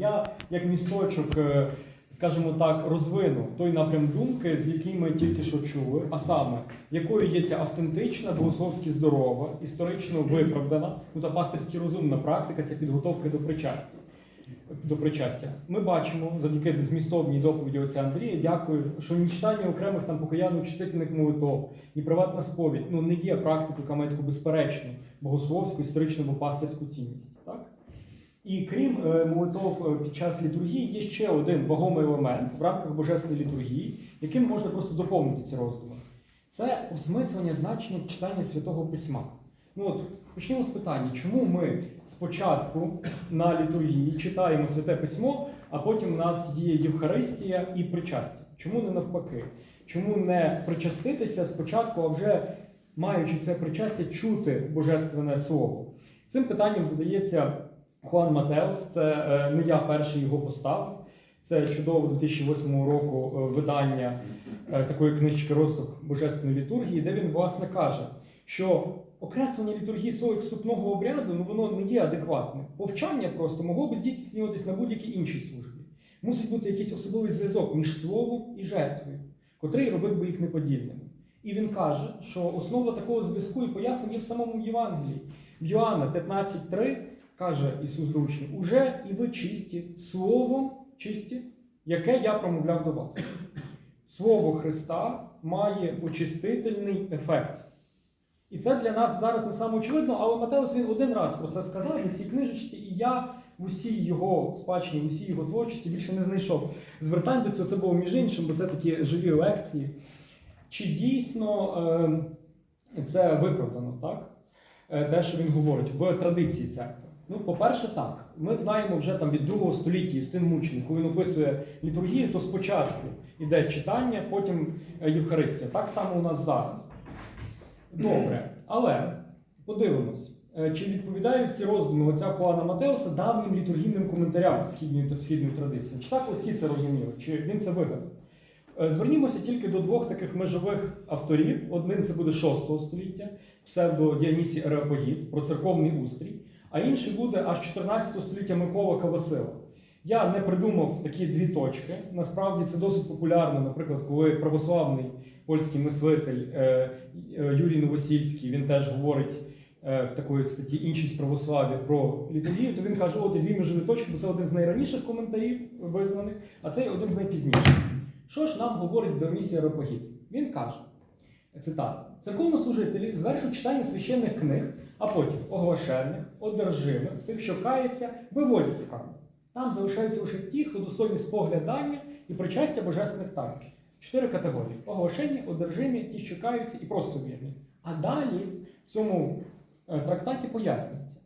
я як місточок, е, скажімо так, розвину той напрям думки, з яким ми тільки що чули, а саме, якою є ця автентична, богословськи здорова, історично виправдана, ну та пастирськи розумна практика це підготовка до причастя. До причастя. Ми бачимо завдяки змістовній доповіді отця Андрія, дякую, що ні окремих там покаянно чистительних молитов, ні приватна сповідь ну, не є практикою, яка має таку безперечну богословську, історичну або пастирську цінність. І крім е, молитов е, під час літургії, є ще один вагомий елемент в рамках божественної літургії, яким можна просто доповнити ці роздуми. Це осмислення значення читання святого письма. Ну от почнемо з питання, чому ми спочатку на літургії читаємо святе письмо, а потім у нас є Євхаристія і причастя. Чому не навпаки? Чому не причаститися спочатку, а вже маючи це причастя, чути божественне слово? Цим питанням задається Хуан Матеус. Це е, не я перший його поставив. Це чудово 2008 року е, видання е, такої книжки Розвиток Божественної літургії, де він власне каже, що окреслення літургії свого вступного обряду ну, воно не є адекватним. Повчання просто могло б здійснюватись на будь-якій іншій службі. Мусить бути якийсь особливий зв'язок між словом і жертвою, котрий робив би їх неподільними. І він каже, що основа такого зв'язку і пояснень є в самому Євангелії. В Йоанна 15.3 каже Ісус до уже і ви чисті словом чисті, яке я промовляв до вас. Слово Христа має очистительний ефект. І це для нас зараз не саме очевидно, але Матеус він один раз про це сказав у цій книжечці, і я в усій його спадщині, в усій його творчості більше не знайшов звертань до цього. Це було між іншим, бо це такі живі лекції. Чи дійсно е, це виправдано, так? Е, те, що він говорить в традиції церкви? Ну, по-перше, так. Ми знаємо вже там від другого століття Юстин Мученик, коли він описує літургію, то спочатку йде читання, потім е, Євхаристія. Так само у нас зараз. Добре, але подивимось, е, чи відповідають ці роздуми отця Хуана Матеуса давнім літургійним коментарям східної та східної традиції? Чи так оці це розуміли, чи він це вигадав? Е, Звернімося тільки до двох таких межових авторів. Один це буде 6 століття, псевдо Діанісій Ареопагіт про церковний устрій, а інший буде аж 14 століття Микола Кавасила. Я не придумав такі дві точки. Насправді це досить популярно, наприклад, коли православний польський мислитель е, е, Юрій Новосільський він теж говорить е, в такої статті іншість православ'я про літургію, то він каже, от дві межові точки, бо це один з найраніших коментарів визнаних, а це один з найпізніших. Що ж нам говорить Дионісій Ареопагіт? Він каже, цитата, церковнослужителі звершують читання священних книг, а потім оглашених, одержимих, тих, що каються, виводять з храму. Там залишаються лише ті, хто достойні споглядання і причастя божественних тайн. Чотири категорії: оголошені, одержимі, ті, що каються і просто вірні. А далі в цьому е, трактаті пояснюється: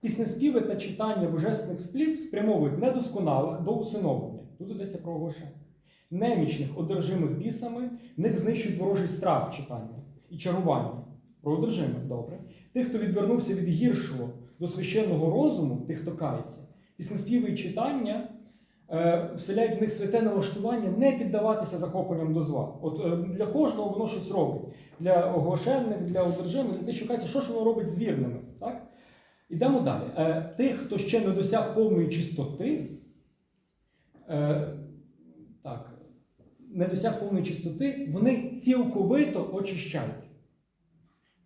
піснеспіви та читання божественних сплів спрямовують недосконалих до усиновлення. Тут йдеться про оголошення. Немічних, одержимих бісами, них знищують ворожий страх читання і чарування. Про одержимих добре. Тих, хто відвернувся від гіршого до священного розуму, тих, хто кається, піснеспіви і читання е, вселяють в них святе налаштування не піддаватися захопленням до зла. От е, для кожного воно щось робить. Для оголошених, для одержимих, для тих, що каються, що ж воно робить з вірними. Так? Ідемо далі. Е, тих, хто ще не досяг повної чистоти, е, так, не досяг повної чистоти, вони цілковито очищають.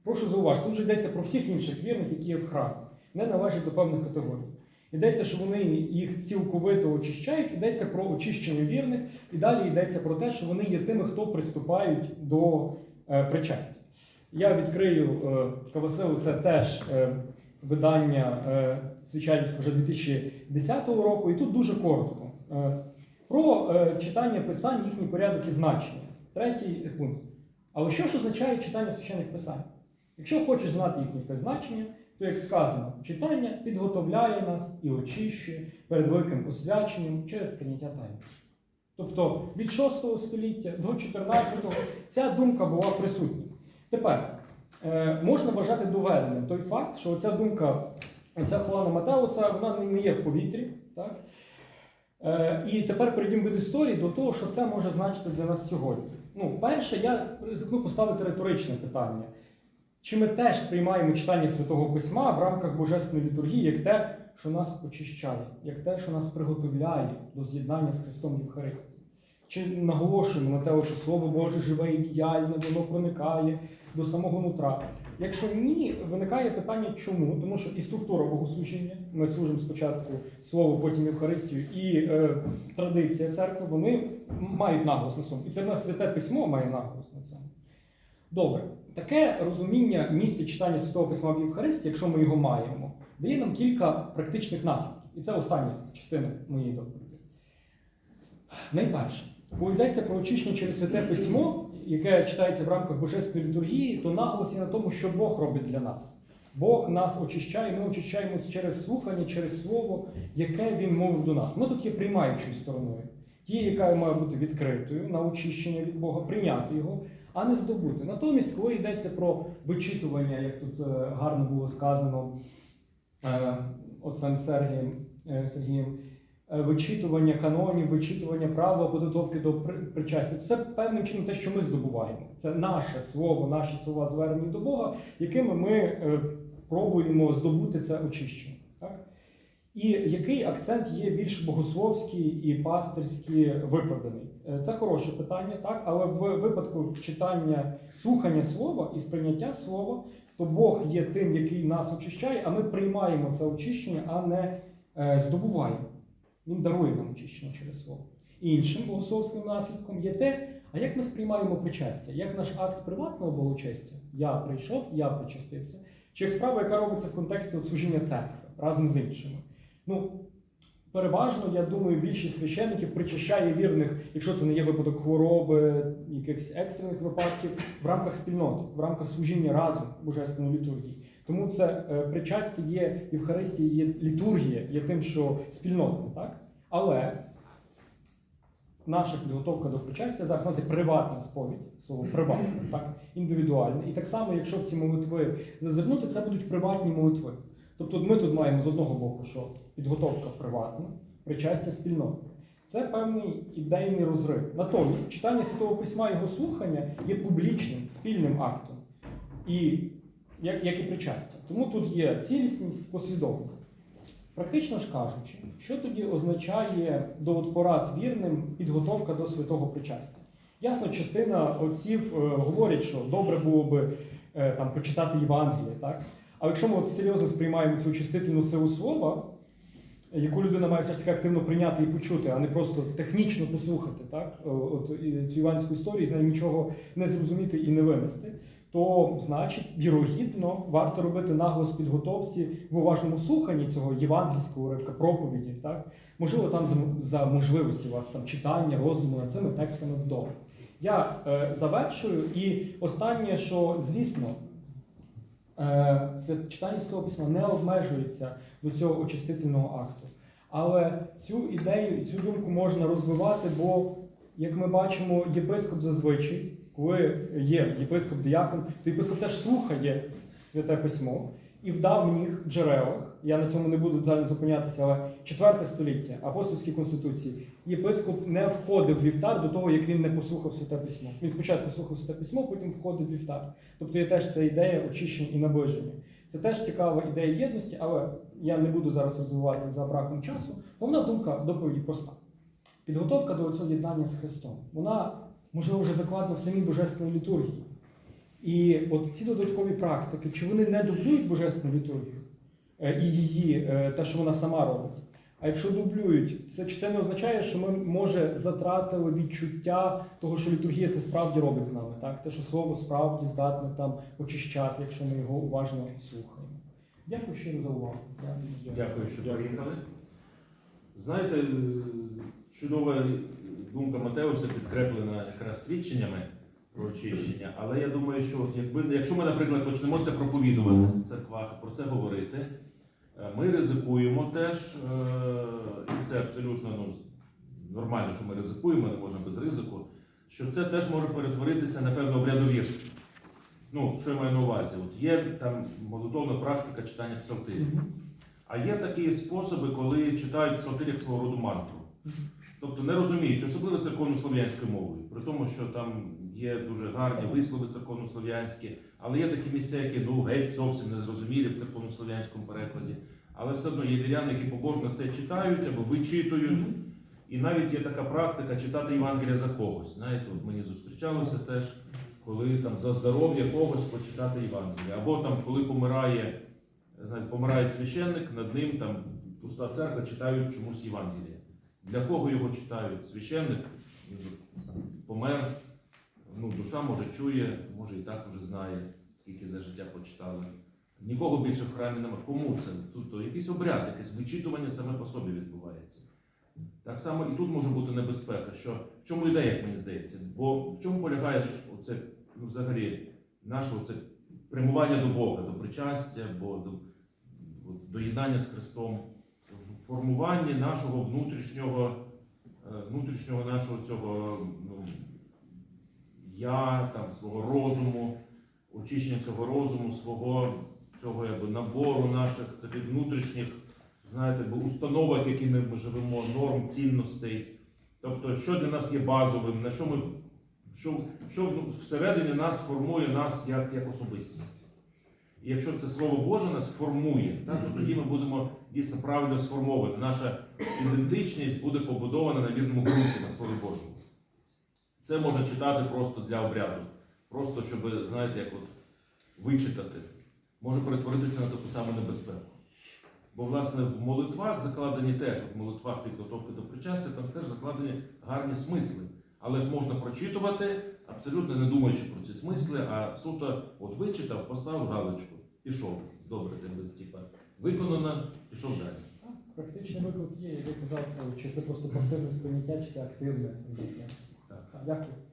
Прошу зауважити, тут же йдеться про всіх інших вірних, які є в храмі, не належать до певних категорій. Йдеться, що вони їх цілковито очищають, йдеться про очищення вірних, і далі йдеться про те, що вони є тими, хто приступають до е, причастя. Я відкрию е, Кавасилу, це теж е, видання е, Свічальівського вже 2010 року, і тут дуже коротко. Е, про е, читання писань, їхній порядок і значення. Третій пункт. Але що ж означає читання священних писань? Якщо хочеш знати їхнє призначення, то, як сказано, читання підготовляє нас і очищує перед великим освяченням через прийняття тайни. Тобто від 6 століття до 14-го ця думка була присутня. Тепер е, можна вважати доведеним той факт, що ця думка оця Хуана Матеуса вона не є в повітрі. Так? Е, і тепер перейдемо від історії до того, що це може значити для нас сьогодні. Ну, перше, я ризикну поставити риторичне питання. Чи ми теж сприймаємо читання Святого Письма в рамках Божественної літургії як те, що нас очищає, як те, що нас приготовляє до з'єднання з Христом Євхаристії. Чи наголошуємо на те, що Слово Боже живе і діяльне, воно проникає до самого нутра. Якщо ні, виникає питання, чому? Тому що і структура богослужіння, ми служимо спочатку Слово, потім Євхаристію, і е, традиція церкви, вони мають наголос на цьому. І це в нас святе письмо має наголос на цьому. Добре, таке розуміння місця читання Святого Письма в Євхаристії, якщо ми його маємо, дає нам кілька практичних наслідків. І це остання частина моєї доповіді. Найперше, коли йдеться про очищення через святе письмо, яке читається в рамках божественної літургії, то наголос є на тому, що Бог робить для нас. Бог нас очищає, ми очищаємось через слухання, через слово, яке Він мовив до нас. Ми тут є приймаючою стороною, тією, яка має бути відкритою на очищення від Бога, прийняти його, а не здобути. Натомість, коли йдеться про вичитування, як тут е, гарно було сказано е, отцем Сергієм, е, Сергієм, вичитування канонів, вичитування правил, підготовки до при- причастя, це певним чином те, що ми здобуваємо. Це наше слово, наші слова звернені до Бога, якими ми пробуємо здобути це очищення. І який акцент є більш богословський і пастирський виправданий? Е, Це хороше питання, так? але в випадку читання, слухання слова і сприйняття слова, то Бог є тим, який нас очищає, а ми приймаємо це очищення, а не е, здобуваємо. Він дарує нам очищення через слово. Іншим богословським наслідком є те, а як ми сприймаємо причастя, як наш акт приватного богочестя, я прийшов, я причастився, чи як справа, яка робиться в контексті служіння церкви разом з іншими. Ну, переважно, я думаю, більшість священників причащає вірних, якщо це не є випадок хвороби, якихось екстрених випадків, в рамках спільноти, в рамках служіння разом божественної літургії. Тому це е, причастя є Євхаристія, є літургія, є тим, що спільнотне, так? Але наша підготовка до причастя зараз у нас є приватна сповідь, слово приватне, так, індивідуальне. І так само, якщо в ці молитви зазирнути, це будуть приватні молитви. Тобто ми тут маємо з одного боку, що підготовка приватна, причастя спільнотне. Це певний ідейний розрив. Натомість читання Святого Письма його слухання є публічним, спільним актом, і, як, як і причастя. Тому тут є цілісність, послідовність. Практично ж кажучи, що тоді означає до порад вірним підготовка до святого причастя? Ясно, частина отців е, говорять, що добре було би е, там прочитати Євангеліє, так? А якщо ми от серйозно сприймаємо цю чистительну силу слова, яку людина має все ж таки активно прийняти і почути, а не просто технічно послухати, так? Е, От цю іванську історію, з нею нічого не зрозуміти і не винести, то значить, вірогідно, варто робити наголос підготовці в уважному слуханні цього євангельського уривка, проповіді. Так? Можливо, там за, можливості у вас там читання, роздуму над цими текстами вдома. Я е, завершую, і останнє, що звісно, читання Святого Письма не обмежується до цього очистительного акту. Але цю ідею і цю думку можна розвивати, бо, як ми бачимо, єпископ зазвичай, коли є єпископ діякон, то єпископ теж слухає святе письмо. І в давніх джерелах, я на цьому не буду далі зупинятися, але 4 століття апостольській конституції, єпископ не входив в вівтар до того, як він не послухав святе письмо. Він спочатку слухав святе письмо, потім входив в вівтар. Тобто є теж ця ідея очищення і наближення. Це теж цікава ідея єдності, але я не буду зараз розвивати за браком часу. Головна думка доповіді проста. Підготовка до цього єднання з Христом. Вона, можливо, вже закладена в самій божественній літургії. І от ці додаткові практики, чи вони не дублюють божественну літургію і її, е, те, що вона сама робить. А якщо дублюють, це чи це не означає, що ми може затратили відчуття того, що літургія це справді робить з нами, так? Те, що слово справді здатне там очищати, якщо ми його уважно слухаємо. Дякую щиро за увагу. Дуже Дякую, що приїхали. Знаєте, е, чудова думка Матеуса підкреплена якраз свідченнями про очищення, але я думаю, що от якби, якщо ми, наприклад, почнемо це проповідувати в церквах, про це говорити, е, ми ризикуємо теж, е, і це абсолютно ну, нормально, що ми ризикуємо, не можемо без ризику, що це теж може перетворитися на певну обрядовірство. Ну, що я маю на увазі? От є там молитовна практика читання псалтирів. Мгм. А є такі способи, коли читають псалтир як свого роду мантру. Тобто не розуміють, особливо церковно-слов'янською мовою, при тому, що там є дуже гарні вислови церковно-слов'янські, але є такі місця, які ну геть зовсім не зрозумілі в церковно-слов'янському перекладі. але все одно є віряни, які побожно це читають або вичитують. І навіть є така практика читати Євангелія за когось. Знаєте, от мені зустрічалося теж, коли там за здоров'я когось почитати Євангелія. Або там, коли помирає, знаєте, помирає священник, над ним там пуста церква читають чомусь Євангелія. Для кого його читають? Священник помер, ну, душа може чує, може і так вже знає, скільки за життя почитали. Нікого більше в храмі немає. Кому це? Тут то якийсь обряд, якесь вичитування саме по собі відбувається. Так само і тут може бути небезпека, що в чому ідея, як мені здається, бо в чому полягає оце, ну, взагалі наше оце прямування до Бога, до причастя, бо до, до єднання з Христом, в формуванні нашого внутрішнього, е, внутрішнього нашого цього ну, я, там, свого розуму, очищення цього розуму, свого цього якби, набору наших таких внутрішніх знаєте, установок, якими ми живемо, норм, цінностей. Тобто, що для нас є базовим, на що ми що, що всередині нас формує нас як, як особистість. І якщо це Слово Боже нас формує, так, то тоді ми будемо дійсно правильно сформовані. Наша ідентичність буде побудована на вірному ґрунті, на Слові Божому. Це можна читати просто для обряду. Просто, щоб, знаєте, як от вичитати, може перетворитися на таку саму небезпеку. Бо, власне, в молитвах закладені теж, в молитвах підготовки до причастя, там теж закладені гарні смисли. Але ж можна прочитувати, абсолютно не думаючи про ці смисли, а суто от вичитав, поставив галочку, пішов. Добре, типа, виконано, пішов далі. Практичний виклик є, як я казав, чи це просто пасивне сприйняття, чи це активне сприйняття. Так. Дякую.